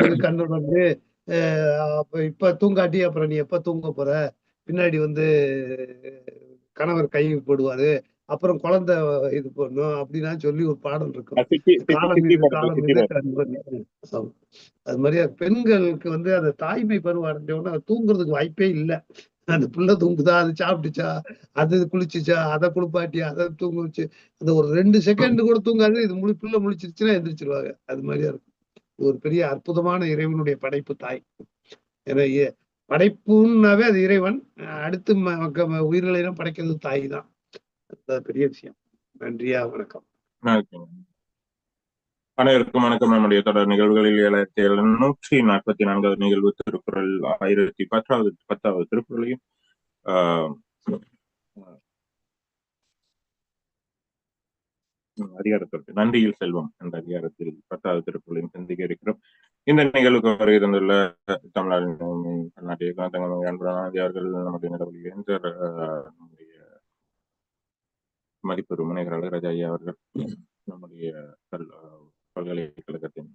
வந்து கண்ணன் வந்து அப்ப இப்ப தூங்காட்டி அப்புறம் நீ எப்ப தூங்க போற? பின்னாடி வந்து கணவர் கை போடுவாரு. அப்புறம் குழந்தை இது பண்ணும் அப்படின்னா சொல்லி ஒரு பாடல் இருக்கும். அது மாதிரியா பெண்களுக்கு வந்து அந்த தாய்மை பருவம் அடைஞ்சோன்னா தூங்குறதுக்கு வாய்ப்பே இல்லை. அந்த புள்ள தூங்குதா அது சாப்பிட்டுச்சா அது குளிச்சுச்சா அதை குளிப்பாட்டியா அதை தூங்க வச்சு அந்த ஒரு ரெண்டு செகண்ட் கூட தூங்காது. இது முழு புள்ள முழிச்சிருச்சுன்னா எந்திரிச்சிருவாங்க. அது மாதிரியா இருக்கும். ஒரு பெரிய அற்புதமான இறைவனுடைய படைப்பு தாய். படைப்புன்னாவே அது இறைவன். அடுத்து உயிர்களை எல்லாம் படைக்கிறது தாய் தான் பெரிய விஷயம். நன்றியா வணக்கம். அனைவருக்கும் வணக்கம். நம்முடைய தொடர் நிகழ்வுகளில் ஏழாயிரத்தி எழுநூற்றி நாற்பத்தி நான்காவது நிகழ்வு திருக்குறள் ஆயிரத்தி பத்தாவது பத்தாவது திருக்குறளையும் அதிகாரத்திற்கு. நன்றியில் செல்வம் என்ற அதிகாரத்தில் பத்தாவது திருக்குறளையும் சிந்திக்க இருக்கிறோம் இந்த நிகழ்வுக்கு வருகிருந்துள்ள தமிழ்நாடு கர்நாடக காந்தங்க அன்பராஜி அவர்கள் நம்முடைய நிலவொலி நம்முடைய மதிப்பு முனைகர் அழகராஜா ஐயா அவர்கள் நம்முடைய கல் பல்கலைக்கழகத்தின்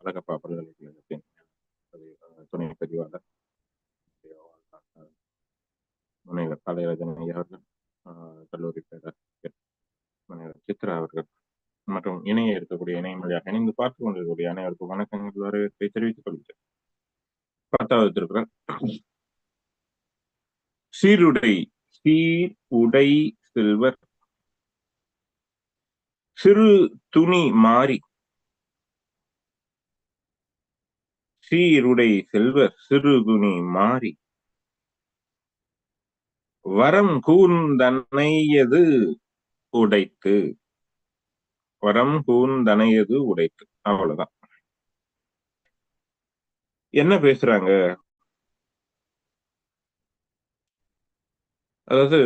அழகப்பா பல்கலைக்கழகத்தின் துணை பதிவாளர் முனைவர் கலைராஜன் ஐயா அவர்கள் கல்லூரி பேரர் சித்ரா அவர்கள் மற்றும் இணைய இருக்கக்கூடிய இணையம் வழியாக இணைந்து பார்த்து கொண்டிருக்கக்கூடிய அனைவருக்கும் வணக்கங்கள் வரவேற்பை தெரிவித்துக் கொள்கிறேன். பத்தாவது திருக்குறள். சீருடை சீர் உடை செல்வர். சிறு துணி மாறி. சீருடை செல்வர் சிறு துணி மாறி. வரம் கூர்ந்தனையது உடைத்து வரம் கூந்தனையது உடைத்து. அவ்வளவுதான். என்ன பேசுறாங்க? அதாவது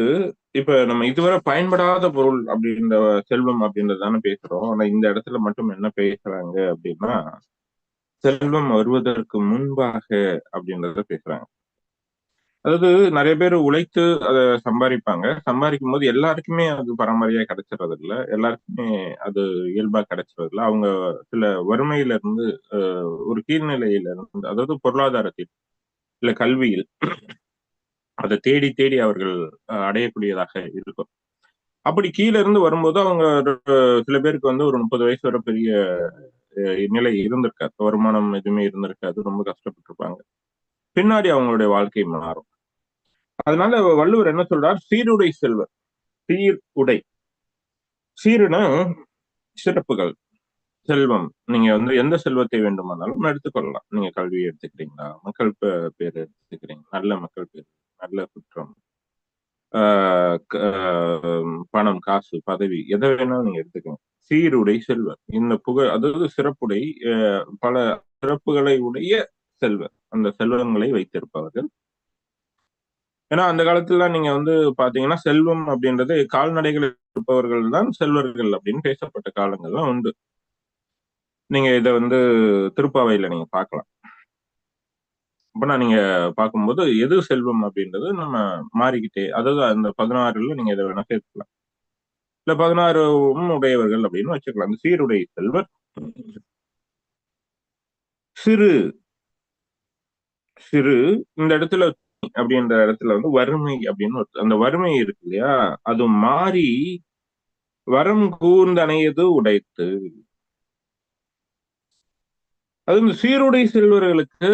இப்ப நம்ம இதுவரை பயன்படாத பொருள் அப்படின்ற செல்வம் அப்படின்றதானே பேசுறோம். ஆனா இந்த இடத்துல மட்டும் என்ன பேசுறாங்க அப்படின்னா செல்வம் வருவதற்கு முன்பாக அப்படின்றத பேசுறாங்க. அதாவது நிறைய பேர் உழைத்து அதை சம்பாதிப்பாங்க. சம்பாதிக்கும் போது எல்லாருக்குமே அது பரம்பரையா கிடைச்சிறது இல்லை எல்லாருக்குமே அது இயல்பா கிடைச்சிறது இல்லை அவங்க சில வறுமையில இருந்து ஒரு கீழ்நிலையில இருந்து அதாவது பொருளாதாரத்தில் இல்ல கல்வியில் அதை தேடி தேடி அவர்கள் அடையக்கூடியதாக இருக்கும். அப்படி கீழே இருந்து வரும்போது அவங்க சில பேருக்கு வந்து ஒரு முப்பது வயசு வர பெரிய நிலை இருந்திருக்காது. வருமானம் எதுவுமே இருந்திருக்காது. ரொம்ப கஷ்டப்பட்டிருப்பாங்க. பின்னாடி அவங்களுடைய வாழ்க்கை மாறும். அதனால வள்ளுவர் என்ன சொல்றார்? சீருடை செல்வர். சீர் உடை. சீருனா சிறப்புகள். செல்வம். நீங்க வந்து எந்த செல்வத்தை வேண்டுமானாலும் எடுத்துக்கொள்ளலாம். நீங்க கல்வியை எடுத்துக்கிறீங்களா? மக்கள் பேர் எடுத்துக்கிறீங்க. நல்ல மக்கள் பேர் நல்ல குற்றம். பணம் காசு பதவி எதை வேணாலும் நீங்க எடுத்துக்கோங்க. சீருடை செல்வர். இந்த புகழ் அதாவது சிறப்புடை பல சிறப்புகளை உடைய செல்வர். அந்த செல்வங்களை வைத்திருப்பவர்கள். ஏன்னா அந்த காலத்துல நீங்க வந்து பாத்தீங்கன்னா செல்வம் அப்படின்றது கால்நடைகள் இருப்பவர்கள் தான் செல்வர்கள் அப்படின்னு பேசப்பட்ட காலங்கள்லாம் உண்டு. நீங்க இதை வந்து திருப்பாவையில நீங்க பார்க்கலாம் அப்பனா நீங்க பார்க்கும்போது எது செல்வம் அப்படின்றது நம்ம மாறிக்கிட்டே அதாவது அந்த பதினாறுல நீங்க இதை வேணா சேர்த்துக்கலாம். இல்ல பதினாறு உடையவர்கள் அப்படின்னு வச்சுக்கலாம். அந்த சீருடை செல்வர் சிறு சிறு இந்த இடத்துல அப்படின்ற இடத்துல வந்து வறுமை அப்படின்னு அந்த வறுமை இருக்கு இல்லையா? அது மாறி வரம் கூர்ந்தனையது உடைத்து. அது இந்த சீருடை செல்வர்களுக்கு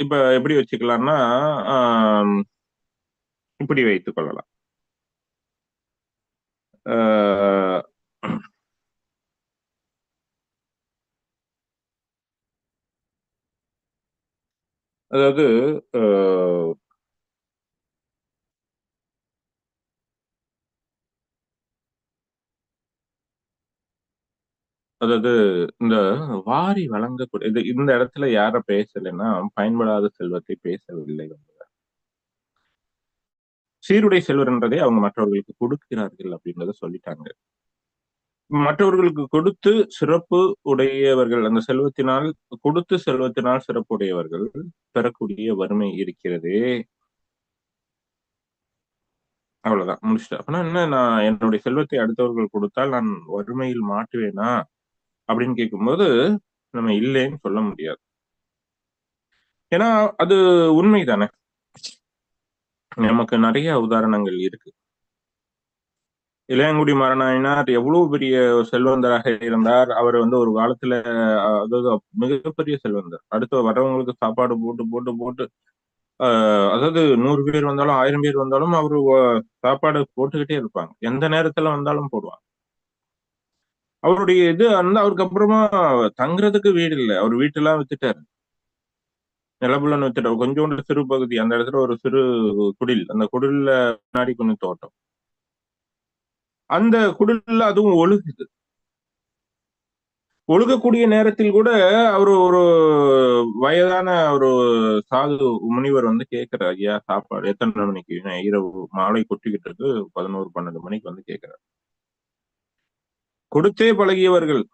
இப்ப எப்படி வச்சுக்கலாம்னா இப்படி வைத்துக் கொள்ளலாம். அதாவது அதாவது இந்த வாரி வழங்கக்கூடிய இது இந்த இடத்துல யார பேசலைன்னா பயன்படாத செல்வத்தை பேசவில்லை சீருடை செல்வர்ன்றதை அவங்க மற்றவர்களுக்கு கொடுக்கிறார்கள் அப்படின்றத சொல்லிட்டாங்க. மற்றவர்களுக்கு கொடுத்து சிறப்பு உடையவர்கள் அந்த செல்வத்தினால் கொடுத்து செல்வத்தினால் சிறப்பு உடையவர்கள் பெறக்கூடிய வறுமை இருக்கிறதே. அவ்வளவுதான் முடிச்சுட்டு அப்படின்னா என்ன நான் என்னுடைய செல்வத்தை அடுத்தவர்கள் கொடுத்தால் நான் வறுமையில் மாட்டுவேனா? அப்படின்னு கேட்கும்போது நம்ம இல்லைன்னு சொல்ல முடியாது. ஏன்னா அது உண்மைதானே? நமக்கு நிறைய உதாரணங்கள் இருக்கு. இளையங்குடி மரணாயினார் எவ்வளவு பெரிய செல்வந்தராக இருந்தார். அவர் வந்து ஒரு காலத்துல அதாவது மிகப்பெரிய செல்வந்தர். அடுத்து வர்றவங்களுக்கு சாப்பாடு போட்டு போட்டு போட்டு ஆஹ், அதாவது நூறு பேர் வந்தாலும் ஆயிரம் பேர் வந்தாலும் அவரு சாப்பாடு போட்டுக்கிட்டே இருப்பாங்க. எந்த நேரத்துல வந்தாலும் போடுவாங்க. அவருடைய இது வந்து அவருக்கு அப்புறமா தங்குறதுக்கு வீடு இல்லை. அவர் வீட்டெல்லாம் வித்துட்டாரு. நிலபுலன்னு வித்துட்டாரு. கொஞ்சோண்டு சிறு பகுதி. அந்த இடத்துல ஒரு சிறு குடில். அந்த குடில்ல முன்னாடி கொஞ்சம் தோட்டம். அந்த குடில்ல அதுவும் ஒழுகுது. ஒழுகக்கூடிய நேரத்தில் கூட அவர் ஒரு வயதான ஒரு சாது முனிவர் வந்து கேட்கிறார் ஐயா சாப்பாடு எத்தனை மணிக்கு? இரவு மாலை கொட்டிக்கிட்டு இருக்கு. பதினோரு பன்னெண்டு மணிக்கு வந்து கேட்கிறார் கொடுத்தே பழகியவர்கள்.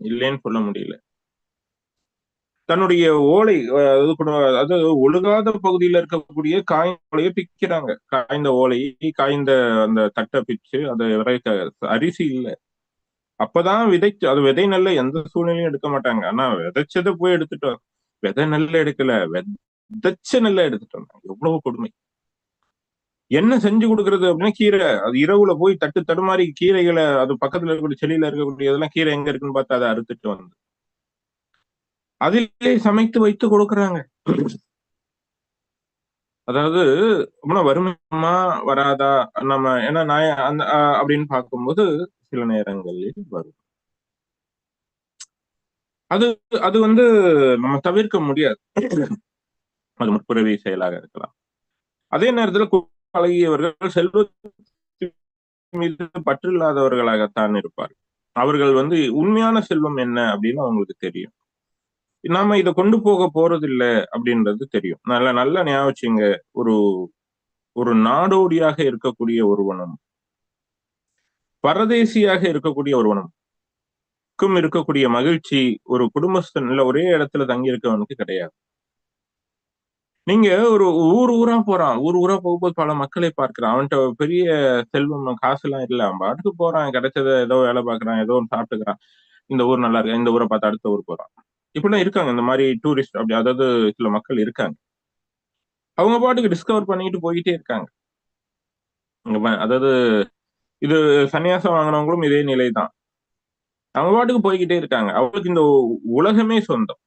இல்லைன்னு சொல்ல முடியல. தன்னுடைய ஓலை அது அதாவது ஒழுகாத பகுதியில இருக்கக்கூடிய காய்ந்த ஓலையை பிக்கிறாங்க. காய்ந்த ஓலையை காய்ந்த அந்த தட்டை பிச்சு அதை விதைக்க அரிசி இல்லை. அப்பதான் விதைச்சு அது விதை நெல்ல எந்த சூழ்நிலையும் எடுக்க மாட்டாங்க. ஆனா விதைச்சதை போய் எடுத்துட்டோம். விதை நெல்ல எடுக்கல. விதைச்ச நெல்ல எடுத்துட்டோம். எவ்வளவு கொடுமை. என்ன செஞ்சு கொடுக்கறது அப்படின்னா கீரை. அது இரவுல போய் தட்டு தடுமாறி கீரைகளை அது பக்கத்துல இருக்கக்கூடிய செடியில இருக்கக்கூடிய இதெல்லாம் கீரை எங்க இருக்குன்னு பார்த்து அதை அறுத்துட்டு வந்து. அதிலே சமைத்து வைத்து கொடுக்குறாங்க. அதாவது ரொம்ப வராதா நம்ம ஏன்னா நான் அந்த அப்படின்னு பார்க்கும்போது சில நேரங்களில் வரும். அது அது வந்து நம்ம தவிர்க்க முடியாது. அது முற்புறவி செயலாக இருக்கலாம். அதே நேரத்துல பழகியவர்கள் செல்வ மீது பற்றில்லாதவர்களாகத்தான் இருப்பார் அவர்கள் வந்து உண்மையான செல்வம் என்ன அப்படின்னு அவங்களுக்கு தெரியும். நாம இதை கொண்டு போக போறதில்லை அப்படின்றது தெரியும். நல்ல நல்ல ஞாபகம் ஒரு ஒரு நாடோடியாக இருக்கக்கூடிய ஒருவனும் பரதேசியாக இருக்கக்கூடிய ஒருவனும் இருக்கக்கூடிய மகிழ்ச்சி ஒரு குடும்பஸ்தன் இல்ல ஒரே இடத்துல தங்கி இருக்கவனுக்கு கிடையாது. நீங்க ஒரு ஊர் ஊரா போறான். ஊர் ஊரா போகும்போது பல மக்களை பார்க்கிறான். அவன்கிட்ட பெரிய செல்வம் காசு எல்லாம் இல்ல. அவன் பாட்டுக்கு போறான். கிடைச்சத ஏதோ வேலை பார்க்கறான். ஏதோ ஒன்று சாப்பிட்டுக்கிறான். இந்த ஊர் நல்லா இருக்கு? இந்த ஊரை பார்த்து அடுத்த ஊர் போறான். இப்படிலாம் இருக்காங்க. இந்த மாதிரி டூரிஸ்ட் அப்படி அதாவது சில மக்கள் இருக்காங்க. அவங்க பாட்டுக்கு டிஸ்கவர் பண்ணிட்டு போயிட்டே இருக்காங்க. அதாவது இது சன்னியாசம் வாங்கினவங்களும் இதே நிலைதான் அவங்க பாட்டுக்கு போய்கிட்டே இருக்காங்க. அவங்களுக்கு இந்த உலகமே சொந்தம்.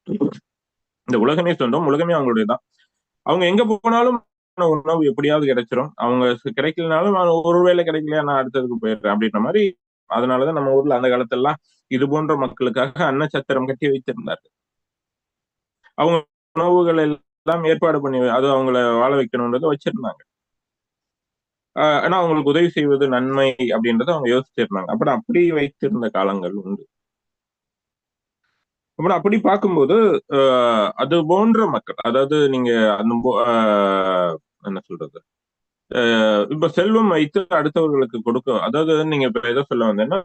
இந்த உலகமே சொந்தம். உலகமே அவங்களுடையதான். அவங்க எங்க போனாலும் உணவு எப்படியாவது கிடைச்சிரும். அவங்க கிடைக்கலனாலும் நான் ஒரு வேளை கிடைக்கலையா நான் அடுத்ததுக்கு போயிடுறேன் அப்படின்ற மாதிரி அதனாலதான் நம்ம ஊர்ல அந்த காலத்தெல்லாம் இது போன்ற மக்களுக்காக அன்னச்சத்திரம் கட்டி வைத்திருந்தாரு அவங்க உணவுகள் எல்லாம் ஏற்பாடு பண்ணி அது அவங்கள வாழ வைக்கணும்ன்றதை வச்சிருந்தாங்க. ஆஹ் ஆனா அவங்களுக்கு உதவி செய்வது நன்மை அப்படின்றத அவங்க யோசிச்சிருந்தாங்க. அப்புறம் அப்படி வைத்திருந்த காலங்கள் உண்டு. அப்புறம் அப்படி பார்க்கும்போது ஆஹ் அது போன்ற மக்கள் அதாவது நீங்க அந்த ஆஹ் என்ன சொல்றது? ஆஹ் இப்ப செல்வம் வைத்து அடுத்தவர்களுக்கு கொடுக்க அதாவது நீங்க இப்ப எதை சொல்ல வந்தேன்னா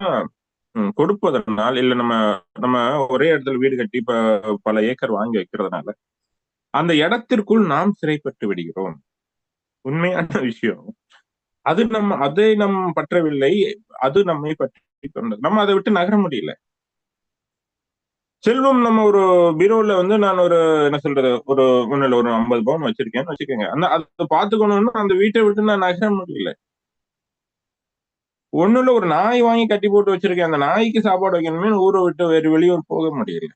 கொடுப்பதனால் இல்ல நம்ம நம்ம ஒரே இடத்துல வீடு கட்டி இப்ப பல ஏக்கர் வாங்கி வைக்கிறதுனால அந்த இடத்திற்குள் நாம் சிறைப்பட்டு விடுகிறோம். உண்மையான விஷயம். அது நம்ம அதை நம் பற்றவில்லை அது நம்மை பற்றி நம்ம அதை விட்டு நகர முடியல. செல்வம் நம்ம ஒரு பீரோல வந்து நான் ஒரு என்ன சொல்றது ஒரு ஒண்ணுல ஒரு ஐம்பது பவுன் வச்சிருக்கேன்னு வச்சுக்கோங்க. அந்த அதை பாத்துக்கணும்னு அந்த வீட்டை விட்டு நான் நகர முடியல. ஒண்ணுல ஒரு நாய் வாங்கி கட்டி போட்டு வச்சிருக்கேன். அந்த நாய்க்கு சாப்பாடு வைக்கணுமே ஊரை விட்டு வேறு வெளியூர் போக முடியல.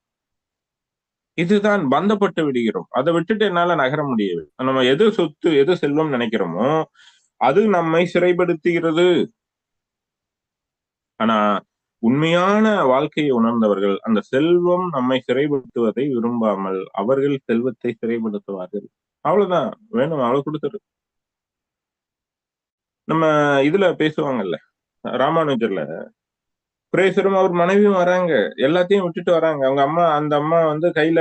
இதுதான் பந்தப்பட்டு விடுகிறோம். அதை விட்டுட்டு என்னால நகர முடியாது நம்ம எது சொத்து எது செல்வம் நினைக்கிறோமோ அது நம்மை சிறைப்படுத்துகிறது. ஆனா உண்மையான வாழ்க்கையை உணர்ந்தவர்கள் அந்த செல்வம் நம்மை சிறைப்படுத்துவதை விரும்பாமல் அவர்கள் செல்வத்தை சிறைப்படுத்துவார்கள். அவ்வளவுதான். வேணும் அவ்வளவு கொடுத்துரு நம்ம இதுல பேசுவாங்கல்ல ராமானுஜர்ல பிரேசரும் அவர் மனைவியும் வராங்க எல்லாத்தையும் விட்டுட்டு வராங்க. அவங்க அம்மா அந்த அம்மா வந்து கையில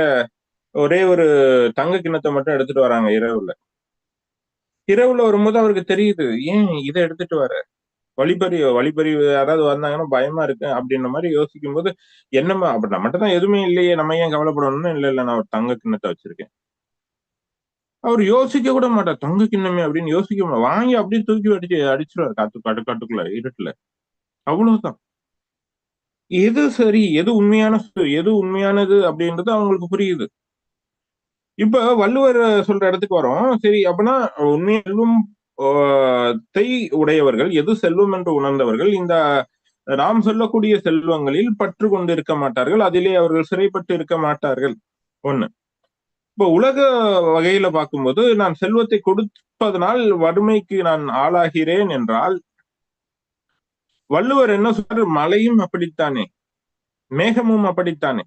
ஒரே ஒரு தங்க கிண்ணத்தை மட்டும் எடுத்துட்டு வராங்க இரவுல. இரவுல வரும்போது அவருக்கு தெரியுது ஏன் இதை எடுத்துட்டு வர? வழிபறி வழிபறி யாராவது வந்தாங்கன்னா பயமா இருக்கு அப்படின்ற மாதிரி யோசிக்கும் போது என்னமா அப்படி நம்மகிட்ட தான் எதுவுமே இல்லையே நம்ம ஏன் கவலைப்படணும்னு? இல்ல இல்ல நான் ஒரு தங்க கிண்ணத்தை வச்சிருக்கேன். அவர் யோசிக்க கூட மாட்டார். தங்க கிண்ணமே அப்படின்னு யோசிக்க மாட்டார். வாங்கி அப்படியே தூக்கி அடிச்சு அடிச்சிருவாரு. காத்து காட்டு காட்டுக்குள்ள இருட்டுல. அவ்வளவுதான். எது சரி எது உண்மையான எது உண்மையானது அப்படின்றது அவங்களுக்கு புரியுது. இப்ப வள்ளுவர் சொல்ற இடத்துக்கு வரோம். சரி அப்படின்னா உண்மை தை உடையவர்கள் எது செல்வம் என்று உணர்ந்தவர்கள் இந்த நாம் சொல்லக்கூடிய செல்வங்களில் பற்று கொண்டு இருக்க மாட்டார்கள் அதிலே அவர்கள் சிறைப்பட்டு இருக்க மாட்டார்கள். ஒண்ணு. இப்ப உலக வகையில பார்க்கும்போது நான் செல்வத்தை கொடுப்பதனால் வறுமைக்கு நான் ஆளாகிறேன் என்றால் வள்ளுவர் என்ன சொல்றாரு? மலையும் அப்படித்தானே மேகமும் அப்படித்தானே.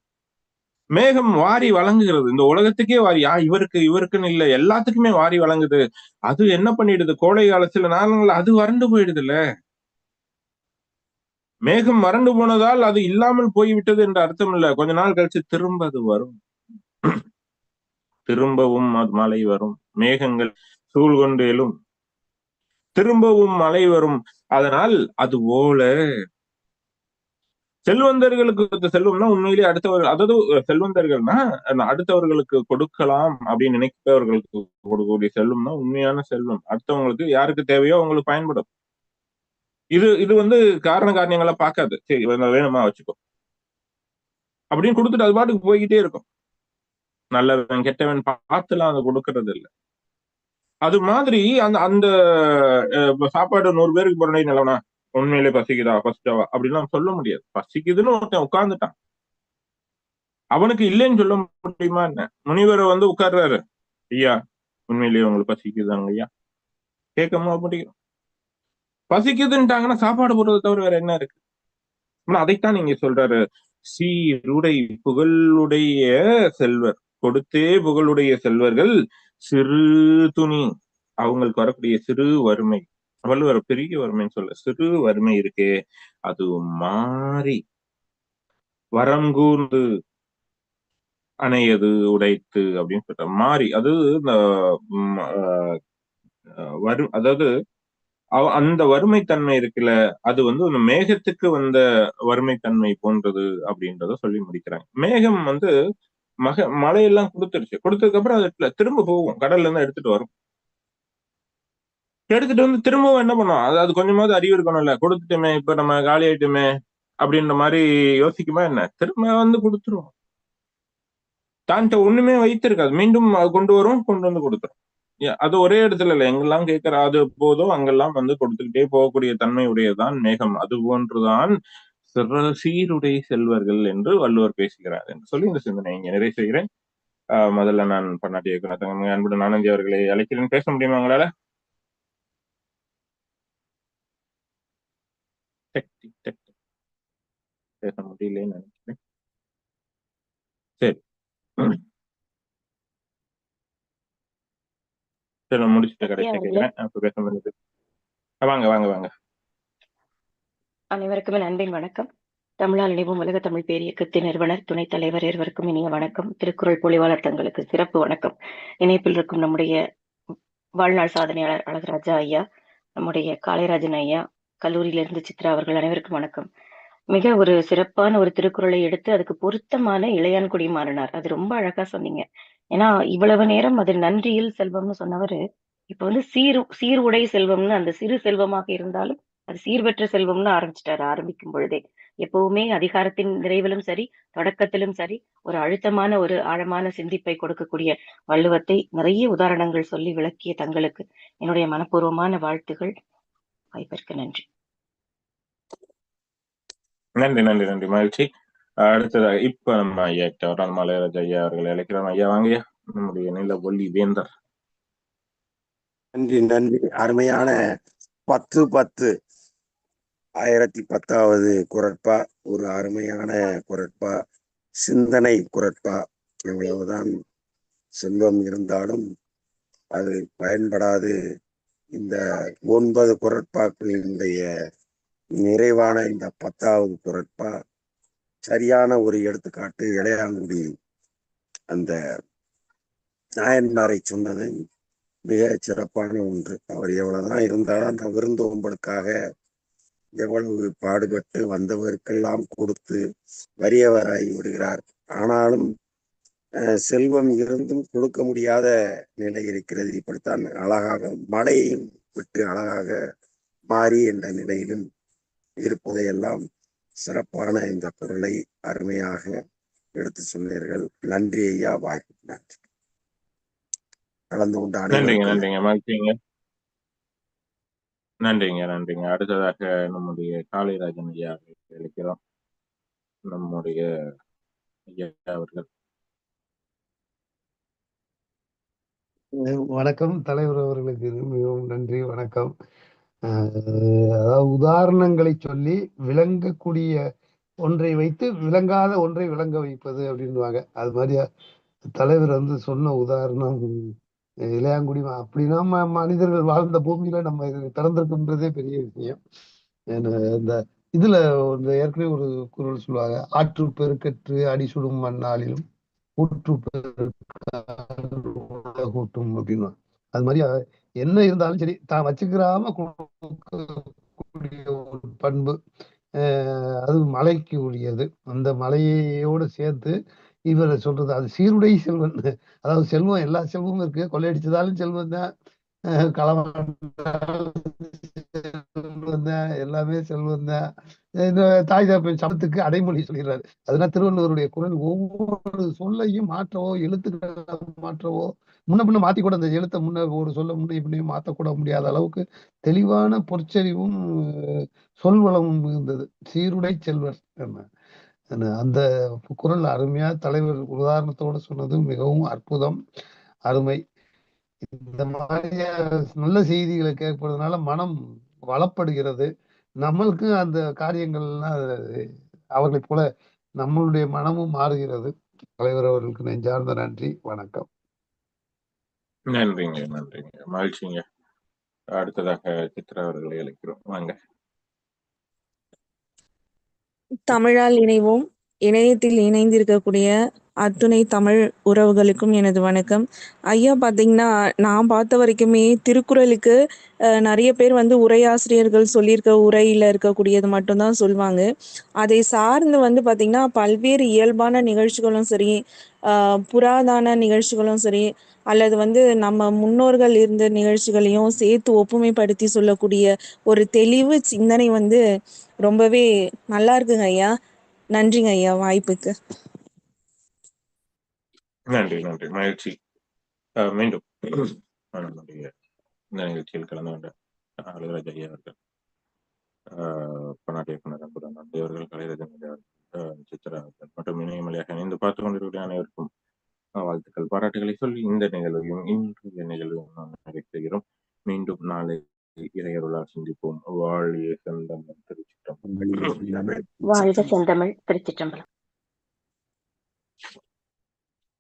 மேகம் வாரி வழங்குகிறது. இந்த உலகத்துக்கே வாரி. ஆ இவருக்கு இவருக்குன்னு இல்ல. எல்லாத்துக்குமே வாரி வழங்குது. அது என்ன பண்ணிடுது? கோடை காலத்துல நாளங்கள் அது வறண்டு போயிடுது இல்ல மேகம் வறண்டு போனதால் அது இல்லாமல் போய்விட்டது என்ற அர்த்தம் இல்ல. கொஞ்ச நாள் கழிச்சு திரும்ப அது வரும். திரும்பவும் மழை வரும். மேகங்கள் சூழ்கொண்டு எழும் திரும்பவும் மழை வரும். அதனால் அது போல செல்வந்தர்களுக்கு செல்வம்னா உண்மையிலேயே அடுத்தவர்கள் அதாவது செல்வந்தர்கள்னா அடுத்தவர்களுக்கு கொடுக்கலாம் அப்படின்னு நினைப்பவர்களுக்கு கொடுக்கக்கூடிய செல்வம்னா உண்மையான செல்வம். அடுத்தவங்களுக்கு யாருக்கு தேவையோ அவங்களுக்கு பயன்படும். இது இது வந்து காரண காரியங்களை பார்க்காது. சரி வேணுமா வச்சுக்கோ. அப்படின்னு கொடுத்துட்டு அது பாட்டுக்கு போய்கிட்டே இருக்கும். நல்லவன் கெட்டவன் பார்த்துலாம் அதை கொடுக்கறது இல்லை அது மாதிரி அந்த அந்த சாப்பாடு நூறு பேருக்கு போறனே நல்லவனா உண்மையிலே பசிக்குதா? பசிச்சவா? அப்படிலாம் சொல்ல முடியாது. பசிக்குதுன்னு ஒருத்தன் உட்கார்ந்துட்டான். அவனுக்கு இல்லைன்னு சொல்ல முடியுமா என்ன? முனிவர் வந்து உட்கார்றாரு. ஐயா உண்மையிலேயே உங்களுக்கு பசிக்குதாங்க ஐயா? கேட்க முடியும். பசிக்குதுன்ட்டாங்கன்னா சாப்பாடு போடுறதை தவிர வேற என்ன இருக்கு? ஆனா அதைத்தான் நீங்க சொல்றாரு. சீருடை புகழுடைய செல்வர். கொடுத்தே புகழுடைய செல்வர்கள் சிறு துணி. அவங்களுக்கு வரக்கூடிய சிறு வறுமை. வள்ளுவர் பெரிய வறுமைன்னு சொல்ல சிறு வறுமை இருக்கே அது மாறி வரங்கூர்ந்து அணையது உடைத்து அப்படின்னு சொல்ற மாறி அது இந்த ம், ஆஹ், அதாவது அவ- அந்த வறுமைத்தன்மை இருக்குல்ல அது வந்து அந்த மேகத்துக்கு வந்த வறுமைத்தன்மை போன்றது அப்படின்றத சொல்லி முடிக்கிறாங்க. மேகம் வந்து மக மழையெல்லாம் கொடுத்துருச்சு. கொடுத்ததுக்கு அப்புறம் அது திரும்ப போகும். கடல்ல இருந்து எடுத்துட்டு வரும். எடுத்துட்டு வந்து திரும்பவும் என்ன பண்ணும் அது அது கொஞ்சமாவது அறிவு இருக்கணும்ல. கொடுத்துட்டுமே இப்ப நம்ம காலி ஆயிட்டுமே அப்படின்ற மாதிரி யோசிக்குமா என்ன? திரும்ப வந்து கொடுத்துருவோம். தான்ட்ட ஒண்ணுமே வைத்திருக்காது. மீண்டும் அது கொண்டு வரும் கொண்டு வந்து கொடுத்துரும். அது ஒரே இடத்துல இல்ல. எங்கெல்லாம் கேட்கிற அது போதோ அங்கெல்லாம் வந்து கொடுத்துக்கிட்டே போகக்கூடிய தன்மை உடையதான் மேகம். அது போன்றுதான் சிற- சீருடை செல்வர்கள் என்று வள்ளுவர் பேசுகிறார் என்று சொல்லி இந்த சிந்தனை இங்கே நிறைவு செய்கிறேன். ஆஹ் முதல்ல நான் பன்னாட்டு இயக்குனர் தங்க அன்புடன் ஆனந்தி அவர்களை அழைக்கிறேன். பேச முடியுமா உங்களால? டெக் டிக் டெக் டெக். பேச முடியலன்னு நினைக்கிறேன் சரி சரி நான் முடிச்சுட்டு கடைசியா ஐயா, கேட்கிறேன் அப்ப பேச முடியுது வாங்க வாங்க வாங்க அனைவருக்குமே நண்பின் வணக்கம். தமிழால் இணைவும் உலக தமிழ் பேரியக்கத்தின் நிறுவனர் துணைத் தலைவர் இருவருக்கும் இனிய வணக்கம். திருக்குறள் பொலிவாளர் தங்களுக்கு சிறப்பு வணக்கம். இணைப்பில் இருக்கும் நம்முடைய வாழ்நாள் சாதனையாளர் அழகராஜா ஐயா நம்முடைய காளைராஜன் ஐயா கல்லூரியிலிருந்து சித்ரா அவர்கள் அனைவருக்கும் வணக்கம். மிக ஒரு சிறப்பான ஒரு திருக்குறளை எடுத்து அதுக்கு பொருத்தமான இளையான்குடி மாறினார். அது ரொம்ப அழகா சொன்னீங்க. ஏன்னா இவ்வளவு நேரம் அது நன்றியில் செல்வம்னு சொன்னவரு இப்ப வந்து சீர் சீருடை செல்வம்னு அந்த சிறு செல்வமாக இருந்தாலும் அது சீர்பெற்ற செல்வம்னு ஆரம்பிச்சிட்டாரு ஆரம்பிக்கும் பொழுதே. எப்பவுமே அதிகாரத்தின் நிறைவிலும் சரி தொடக்கத்திலும் சரி ஒரு அழுத்தமான ஒரு ஆழமான சிந்திப்பை கொடுக்கக்கூடிய வள்ளுவத்தை நிறைய உதாரணங்கள் சொல்லி விளக்கிய தங்களுக்கு என்னுடைய மனப்பூர்வமான வாழ்த்துகள். வாய்ப்பிற்கு நன்றி. நன்றி நன்றி நன்றி. மகிழ்ச்சி. அடுத்ததாக இப்ப நம்ம ஐயா கிட்ட மலையராஜ் ஐயா அவர்களை அழைக்கிறோம். ஐயா வாங்கய்யா நம்முடைய நில ஒல்லி வேந்தர். நன்றி நன்றி. அருமையான பத்து பத்து. ஆயிரத்தி பத்தாவது குரட்பா. ஒரு அருமையான குரட்பா. சிந்தனை குரட்பா. எவ்வளவுதான் செல்வம் இருந்தாலும் அது பயன்படாது. இந்த ஒன்பது குரட்பாக்களினுடைய நிறைவான இந்த பத்தாவது குரட்பா சரியான ஒரு எடுத்துக்காட்டு இளையாங்குடி அந்த நாயன்மாரை சொன்னது. மிக சிறப்பான ஒன்று. அவர் எவ்வளவுதான் இருந்தாலும் அந்த விருந்தோம்பலுக்காக எவ்வளவு பாடுபட்டு வந்தவருக்கெல்லாம் கொடுத்து வறியவராகி விடுகிறார். ஆனாலும் செல்வம் இருந்தும் கொடுக்க முடியாத நிலை இருக்கிறது. இப்படித்தான் அழகாக மழையையும் விட்டு அழகாக மாறி என்ற நிலையிலும் இருப்பதையெல்லாம் சிறப்பான இந்த பொருளை அருமையாக எடுத்து சொன்னீர்கள். நன்றி ஐயா வாய்ப்பு நன்றி கலந்து கொண்டாடு நன்றிங்க நன்றிங்க. மகிழ்ச்சிங்க. நன்றிங்க நன்றிங்க. அடுத்ததாக நம்முடைய காளிராஜன் ஐயா அழைக்கிறோம். நம்முடைய ஐயா அவர்கள். வணக்கம். தலைவர் அவர்களுக்கு மிகவும் நன்றி. வணக்கம். அஹ் அதாவது உதாரணங்களை சொல்லி விளங்கக்கூடிய ஒன்றை வைத்து விளங்காத ஒன்றை விளங்க வைப்பது அப்படின்னுவாங்க. அது மாதிரி தலைவர் வந்து சொன்ன உதாரணம் இளையாங்குடி அப்படின்னா மனிதர்கள் வாழ்ந்த பூமியில நம்ம இது பிறந்திருக்குன்றதே பெரிய விஷயம். இந்த இதுல ஏற்கனவே ஒரு குரல் சொல்லுவாங்க ஆற்று பெருக்கற்று அடி சுடும் மண்ணாளிலும் ஊற்று கூட்டும் அப்படின்னு. அது மாதிரி என்ன இருந்தாலும் சரி தான் வச்சுக்கிறாம கொடுக்கக்கூடிய ஒரு பண்பு அது மலைக்கு உரியது. அந்த மலையோடு சேர்த்து இவர் சொல்றது அது சீருடை செல்வன். அதாவது செல்வம் எல்லா செல்வமும் இருக்கு. கொள்ளையடிச்சதாலும் செல்வம் தான். அஹ், தான். எல்லாமே செல்வம் தான். இந்த தாய் தாப்பின் சமத்துக்கு அடைமொழி சொல்கிறாரு. அதனால திருவள்ளுவருடைய குரல் ஒவ்வொரு சொல்லையும் மாற்றவோ எழுத்துக்களை மாற்றவோ முன்ன பின்ன மாத்தி கூட அந்த எழுத்தை முன்ன ஒரு சொல்ல முன்ன இப்படியும் மாற்றக்கூட முடியாத அளவுக்கு தெளிவான பொற்செறிவும் சொல்வளமும் இருந்தது. சீருடை செல்வர் என்ன அந்த குரல் அருமையா தலைவர் உதாரணத்தோட சொன்னது மிகவும் அற்புதம் அருமை. இந்த மாதிரியா நல்ல செய்திகளை கேட்பதுனால மனம் வளப்படுகிறது. நம்மளுக்கு அந்த காரியங்கள்லாம் அவர்களைப் போல நம்மளுடைய மனமும் மாறுகிறது. தலைவர் அவர்களுக்கு நெஞ்சார்ந்த நன்றி. வணக்கம். நன்றிங்க நன்றிங்க. மகிழ்ச்சிங்க. அடுத்ததாக சித்ரா அவர்களை அழைக்கிறோம். வாங்க. தமிழால் இணைவோம். இணையத்தில் இணைந்திருக்கக்கூடிய அத்துணை தமிழ் உறவுகளுக்கும் எனது வணக்கம். ஐயா பார்த்தீங்கன்னா நான் பார்த்த வரைக்குமே திருக்குறளுக்கு நிறைய பேர் வந்து உரையாசிரியர்கள் சொல்லியிருக்க உரையில் இருக்கக்கூடியது மட்டும்தான் சொல்லுவாங்க அதை சார்ந்து வந்து பார்த்தீங்கன்னா பல்வேறு இயல்பான நிகழ்ச்சிகளும் சரி புராதான நிகழ்ச்சிகளும் சரி அல்லது வந்து நம்ம முன்னோர்கள் இருந்த நிகழ்ச்சிகளையும் சேர்த்து ஒப்புமைப்படுத்தி சொல்லக்கூடிய ஒரு தெளிவு சிந்தனை வந்து ரொம்பவே நல்லா இருக்குங்க ஐயா. நன்றிங்க ஐயா வாய்ப்புக்கு. நன்றி நன்றி. மகிழ்ச்சி. மீண்டும் நிகழ்ச்சியில் கலந்து கொண்ட அழகராஜ் ஐயா அவர்கள் பன்னாட்டு இயக்குனர் அன்புடன் அவர்கள் கலைராஜன் சித்ரா அவர்கள் மற்றும் இணையமலையாக இணைந்து பார்த்துக் கொண்டிருக்கிற அனைவருக்கும் வாழ்த்துக்கள். பாராட்டுகளை சொல்லி இந்த நிகழ்வையும் இன்றைய நிகழ்வையும் நாம் நிறைவேற்றுகிறோம். மீண்டும் நாளை இறையருளால் சிந்திப்போம். வாழிய செந்தமிழ் திருச்சிட்டம் வாழ்க செந்தமிழ் திருச்சிற்றம்பலம்.